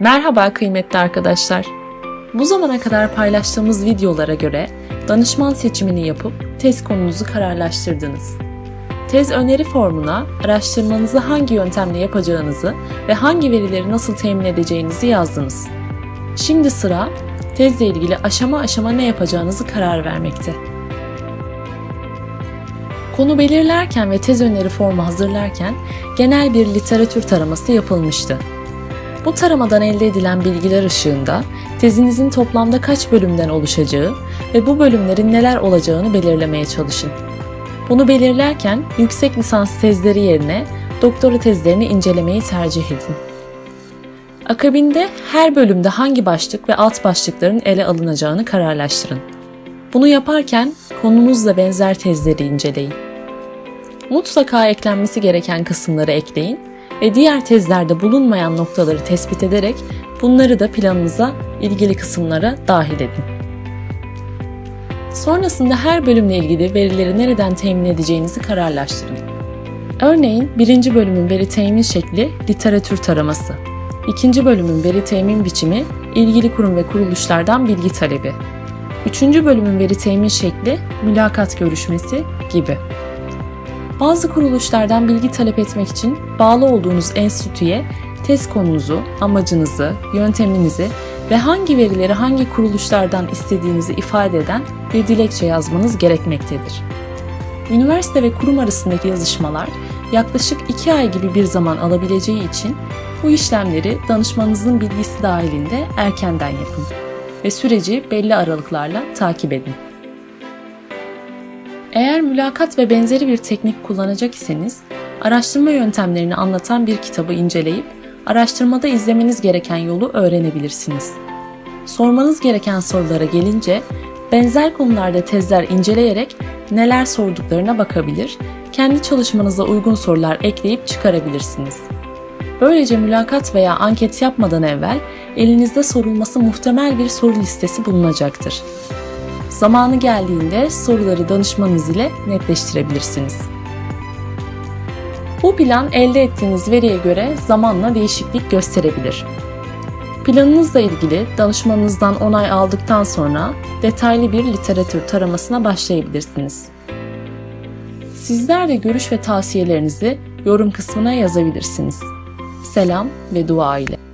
Merhaba kıymetli arkadaşlar. Bu zamana kadar paylaştığımız videolara göre danışman seçimini yapıp tez konunuzu kararlaştırdınız. Tez öneri formuna araştırmanızı hangi yöntemle yapacağınızı ve hangi verileri nasıl temin edeceğinizi yazdınız. Şimdi sıra tezle ilgili aşama aşama ne yapacağınızı karar vermekte. Konu belirlerken ve tez öneri formu hazırlarken genel bir literatür taraması yapılmıştı. Bu taramadan elde edilen bilgiler ışığında tezinizin toplamda kaç bölümden oluşacağı ve bu bölümlerin neler olacağını belirlemeye çalışın. Bunu belirlerken yüksek lisans tezleri yerine doktora tezlerini incelemeyi tercih edin. Akabinde her bölümde hangi başlık ve alt başlıkların ele alınacağını kararlaştırın. Bunu yaparken konunuzla benzer tezleri inceleyin. Mutlaka eklenmesi gereken kısımları ekleyin ve diğer tezlerde bulunmayan noktaları tespit ederek bunları da planınıza ilgili kısımlara dahil edin. Sonrasında her bölümle ilgili verileri nereden temin edeceğinizi kararlaştırın. Örneğin birinci bölümün veri temin şekli literatür taraması. ikinci bölümün veri temin biçimi ilgili kurum ve kuruluşlardan bilgi talebi. Üçüncü bölümün veri temin şekli mülakat görüşmesi gibi. Bazı kuruluşlardan bilgi talep etmek için bağlı olduğunuz enstitüye tez konunuzu, amacınızı, yönteminizi ve hangi verileri hangi kuruluşlardan istediğinizi ifade eden bir dilekçe yazmanız gerekmektedir. Üniversite ve kurum arasındaki yazışmalar yaklaşık 2 ay gibi bir zaman alabileceği için bu işlemleri danışmanınızın bilgisi dahilinde erkenden yapın ve süreci belli aralıklarla takip edin. Eğer mülakat ve benzeri bir teknik kullanacak iseniz, araştırma yöntemlerini anlatan bir kitabı inceleyip araştırmada izlemeniz gereken yolu öğrenebilirsiniz. Sormanız gereken sorulara gelince, benzer konularda tezler inceleyerek neler sorduklarına bakabilir, kendi çalışmanıza uygun sorular ekleyip çıkarabilirsiniz. Böylece mülakat veya anket yapmadan evvel elinizde sorulması muhtemel bir soru listesi bulunacaktır. Zamanı geldiğinde soruları danışmanınız ile netleştirebilirsiniz. Bu plan elde ettiğiniz veriye göre zamanla değişiklik gösterebilir. Planınızla ilgili danışmanınızdan onay aldıktan sonra detaylı bir literatür taramasına başlayabilirsiniz. Sizler de görüş ve tavsiyelerinizi yorum kısmına yazabilirsiniz. Selam ve dua ile.